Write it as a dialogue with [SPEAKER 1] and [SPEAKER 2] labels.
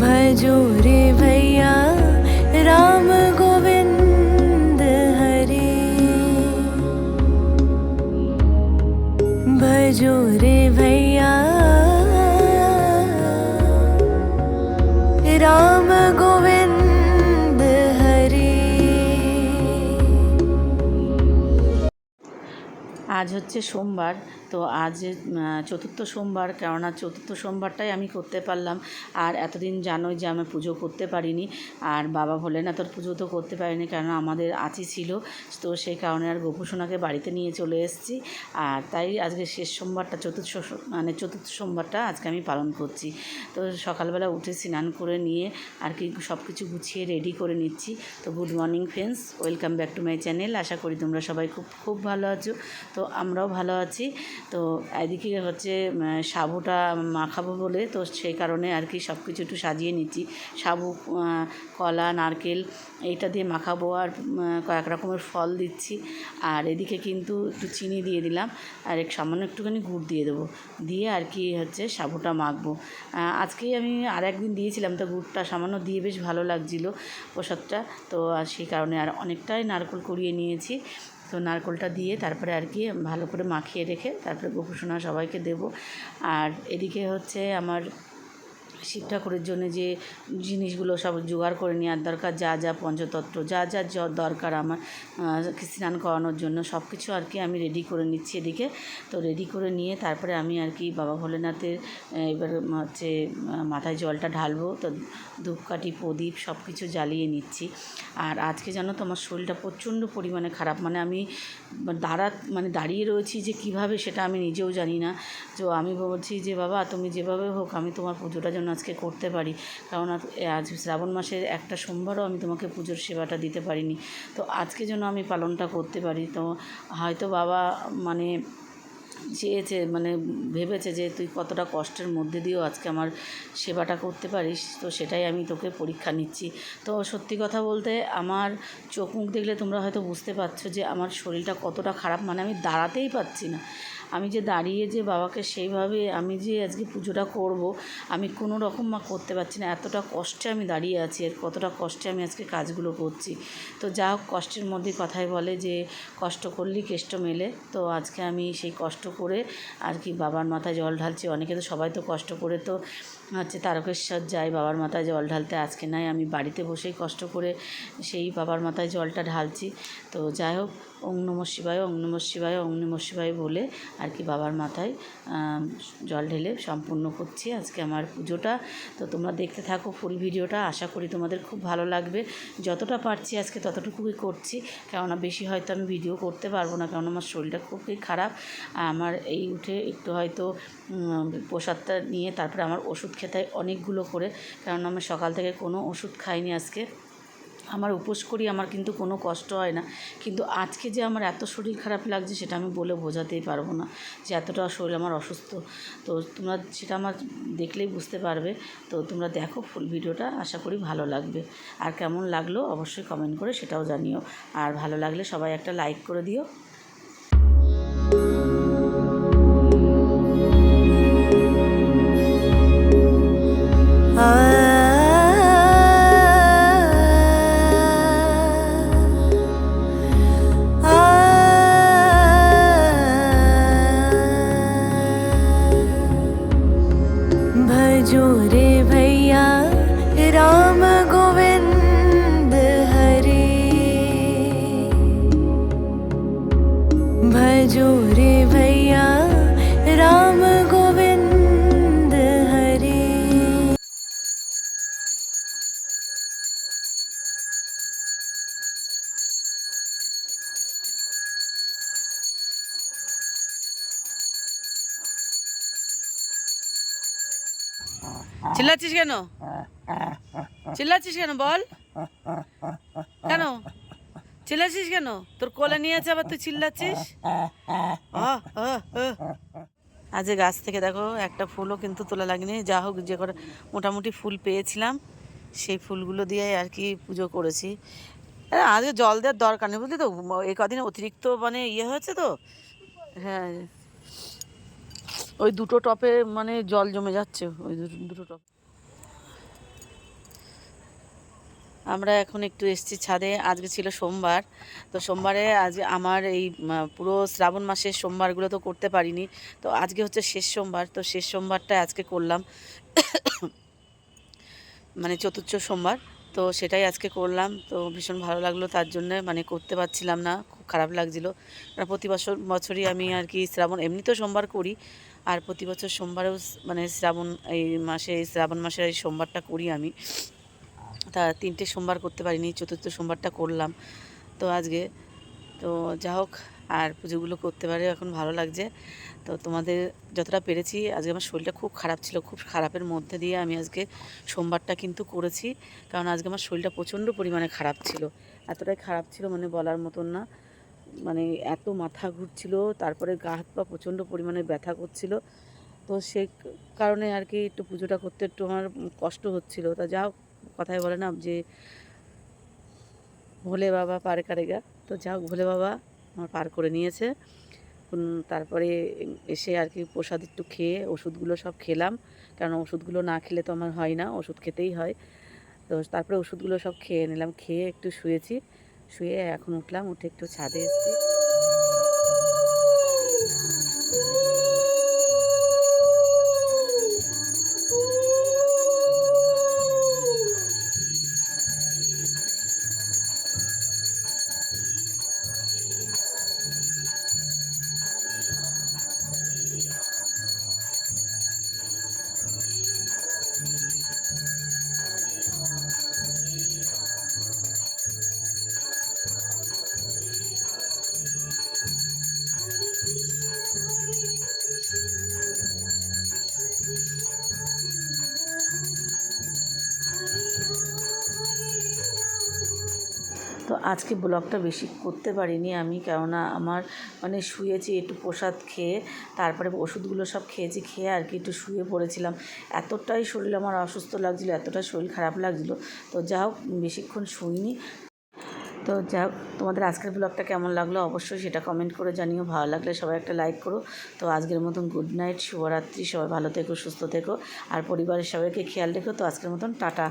[SPEAKER 1] भजो रे भैया राम गोविंद हरे भजो रे भैया राम गोविंद हरे
[SPEAKER 2] আজ হচ্ছে সোমবার তো আজ চতুর্থ সোমবার, কেননা চতুর্থ সোমবারটাই আমি করতে পারলাম। আর এতদিন জানোই যে আমি পুজো করতে পারিনি। আর বাবা ভোলেনাথের পুজো তো করতে পারিনি, কেননা আমাদের আচি ছিল। তো সেই কারণে আর গোপুসোনাকে বাড়িতে নিয়ে চলে এসেছি। আর তাই আজকে শেষ সোমবারটা, চতুর্থ মানে চতুর্থ সোমবারটা আজকে আমি পালন করছি। তো সকালবেলা উঠে স্নান করে নিয়ে আর কি সব কিছু গুছিয়ে রেডি করে নিচ্ছি। তো good morning friends, welcome back to my channel. আশা করি তোমরা সবাই খুব খুব ভালো আছো। তো আমরাও ভালো আছি। তো এদিকে হচ্ছে সাবুটা মাখাবো বলে, তো সেই কারণে আর কি সব কিছু একটু সাজিয়ে নিচ্ছি। সাবু কলা, নারকেল, এইটা দিয়ে মাখাবো আর কয়েক রকমের ফল দিচ্ছি। আর এদিকে কিন্তু একটু চিনি দিয়ে দিলাম। আর এক সামান্য একটুখানি গুড় দিয়ে দেবো। দিয়ে আর কি হচ্ছে সাবুটা মাখবো। আজকেই আমি আর একদিন দিয়েছিলাম তো গুড়টা, সামান্য দিয়ে বেশ ভালো লাগছিল প্রসাদটা। তো সেই কারণে আর অনেকটাই নারকেল কুড়িয়ে নিয়েছি। তো নারকোলটা দিয়ে তারপরে আর কি ভালো করে মাখিয়ে রেখে তারপরে গোপুসোনা সবাইকে দেব। আর এদিকে হচ্ছে আমার শিব ঠাকুরের জন্য যে জিনিসগুলো সব জোগাড় করে নেওয়ার দরকার, যা যা পঞ্চতত্ত্ব, যা যা দরকার আমার স্নান করানোর জন্য সব কিছু আর কি আমি রেডি করে নিচ্ছি এদিকে। তো রেডি করে নিয়ে তারপরে আমি আর কি বাবা ভোলেনাথের এবার হচ্ছে মাথায় জলটা ঢালবো, তো ধূপকাঠি, প্রদীপ সব কিছু জ্বালিয়ে নিচ্ছি। আর আজকে জানো তো আমার শরীরটা প্রচণ্ড পরিমাণে খারাপ মানে আমি দাঁড়া মানে দাঁড়িয়ে রয়েছি যে কীভাবে সেটা আমি নিজেও জানি না। তো আমি বলছি যে বাবা, তুমি যেভাবে হোক আমি তোমার পুজোটা যেন আজকে করতে পারি। কারণ আজ- শ্রাবণ মাসের একটা সোমবারও আমি তোমাকে পুজোর সেবাটা দিতে পারিনি। তো আজকে যেন আমি পালনটা করতে পারি। তো হয়তো বাবা মানে চেয়েছে মানে ভেবেছে যে তুই কতটা কষ্টের মধ্যে দিয়েও আজকে আমার সেবাটা করতে পারিস। তো সেটাই আমি তোকে পরীক্ষা নিচ্ছি। তো সত্যি কথা বলতে আমার চোখ মুখ দেখলে তোমরা হয়তো বুঝতে পারছ যে আমার শরীরটা কতটা খারাপ। মানে আমি দাঁড়াতেই পারছি না। আমি যে দাঁড়িয়ে যে বাবাকে সেইভাবে আমি যে আজকে পুজোটা করব, আমি কোনো রকম মা করতে পারছি না। এতটা কষ্টে আমি দাঁড়িয়ে আছি আর কতটা কষ্টে আমি আজকে কাজগুলো করছি। তো যা হোক, কষ্টের মধ্যে কথাই বলে যে কষ্ট করলি, কেষ্ট মেলে। তো আজকে আমি সেই কষ্ট করে আর কি বাবার মাথায় জল ঢালছি। অনেকে তো সবাই তো কষ্ট করে তো হচ্ছে তারকেশ্বর যাই, বাবার মাথায় জল ঢালতে আজকে নাই, আমি বাড়িতে বসেই কষ্ট করে সেই বাবার মাথায় জলটা ঢালছি। তো যাই হোক, ওং নম শিবায়, ওং নম শিবায়, ওং নম শিবায় বলে আর কি বাবার মাথায় জল ঢেলে সম্পূর্ণ করছি আজকে আমার পুজোটা। তো তোমরা দেখতে থাকো ফুল ভিডিওটা, আশা করি তোমাদের খুব ভালো লাগবে। যতটা পারছি আজকে ততটুকুই করছি, কেননা বেশি হয়তো আমি ভিডিও করতে পারব না কারণ আমার শরীরটা খুবই খারাপ। আর আমার এই উঠে একটু হয়তো প্রসাদটা নিয়ে তারপরে আমার ওষুধ খেতে হয় অনেকগুলো করে কারণ আমি সকাল থেকে কোনো ওষুধ খাইনি আজকে। আমার উপোস করি, আমার কিন্তু কোনো কষ্ট হয় না। কিন্তু আজকে যে আমার এত শরীর খারাপ লাগছে, সেটা আমি বলে বোঝাতেই পারব না যে এতটা শরীর আমার অসুস্থ। তো তোমরা সেটা আমার দেখলেই বুঝতে পারবে। তো তোমরা দেখো ফুল ভিডিওটা, আশা করি ভালো লাগবে। আর কেমন লাগল অবশ্যই কমেন্ট করে সেটাও জানিও। আর ভালো লাগলে সবাই একটা লাইক করে দিও। চিল্লাচ্ছিস কেন? চিল্লাচ্ছিস কেন বল? কেন? চিল্লাচ্ছিস কেন? তোর কোলে নিয়ে আছে আবার তুই চিল্লাচ্ছিস। আজ এ গাছ থেকে দেখো, একটা ফুলও কিন্তু তোলা লাগেনি। যা হোক যে করে মোটামুটি ফুল পেয়েছিলাম। সেই ফুলগুলো দিয়ে আর কি পুজো করেছি। আজকে জল দেওয়ার দরকার নেই বুঝলি তো? এই কদিন অতিরিক্ত মানে ইয়ে হয়েছে তো? হ্যাঁ। ওই দুটো টপে মানে জল জমে যাচ্ছে, ওই দুটো টপ। আমরা এখন একটু এসেছি ছাদে, আজকে ছিল সোমবার। তো সোমবারে আজ আমার এই পুরো শ্রাবণ মাসের সোমবারগুলো তো করতে পারিনি। তো আজকে হচ্ছে শেষ সোমবার, তো শেষ সোমবারটা আজকে করলাম। মানে চতুর্থ সোমবার, তো সেটাই আজকে করলাম। তো ভীষণ ভালো লাগল তার জন্য মানে করতে পারছিলাম না, খুব খারাপ লাগছিল। প্রতি বছর, বছরই আমি আর কি শ্রাবণ এমনি তো সোমবার করি, আর প্রতি বছর সোমবারেও মানে শ্রাবণ, এই মাসে শ্রাবণ মাসের এই সোমবারটা করি আমি। তা তিনটে সোমবার করতে পারিনি, চতুর্থ সোমবারটা করলাম। তো আজকে, তো যা হোক, আর পুজোগুলো করতে পারে, এখন ভালো লাগছে। তো তোমাদের যতটা পেরেছি, আজকে আমার শরীরটা খুব খারাপ ছিল, খুব খারাপের মধ্যে দিয়ে আমি আজকে সোমবারটা কিন্তু করেছি। কারণ আজকে আমার শরীরটা প্রচণ্ড পরিমাণে খারাপ ছিল। এতটাই খারাপ ছিল মানে বলার মতন না। মানে এত মাথা ঘুরছিল, তারপরে গা হাত পা প্রচণ্ড পরিমাণে ব্যথা করছিল। তো সে কারণে আর কি একটু পুজোটা করতে একটু আমার কষ্ট হচ্ছিল। তা যা কথায় বলে না যে, ভোলে বাবা পার কারেগা। তো যা হোক ভোলে বাবা আমার পার করে নিয়েছে। তারপরে এসে আর কি প্রসাদ একটু খেয়ে ওষুধগুলো সব খেলাম। কারণ ওষুধগুলো না খেলে তো আমার হয় না, ওষুধ খেতেই হয়। তো তারপরে ওষুধগুলো সব খেয়ে নিলাম, খেয়ে একটু শুয়েছি। শুয়ে এখন উঠলাম উঠে একটু ছাদে এসেছি। তো আজকে ব্লগটা বেশি করতে পারিনি আমি, কেননা আমার মানে শুয়েছি একটু প্রসাদ খেয়ে, তারপরে ওষুধগুলো সব খেয়েছি, খেয়ে আর কি একটু শুয়ে পড়েছিলাম। এতটাই শরীর আমার অসুস্থ লাগছিল এতটাই শরীর খারাপ লাগছিল, তো যা হোক বেশিক্ষণ শুইনি। তো যা তোমাদের আজকের ব্লগটা কেমন লাগল অবশ্যই সেটা কমেন্ট করে জানিও, ভালো লাগলে সবাই একটা লাইক করো। তো আজকের মতন গুড নাইট শুভরাত্রি, সবাই ভালো থেকো, সুস্থ থেকো, আর পরিবারের সবাইকে খেয়াল রেখো। তো আজকের মতন টাটা।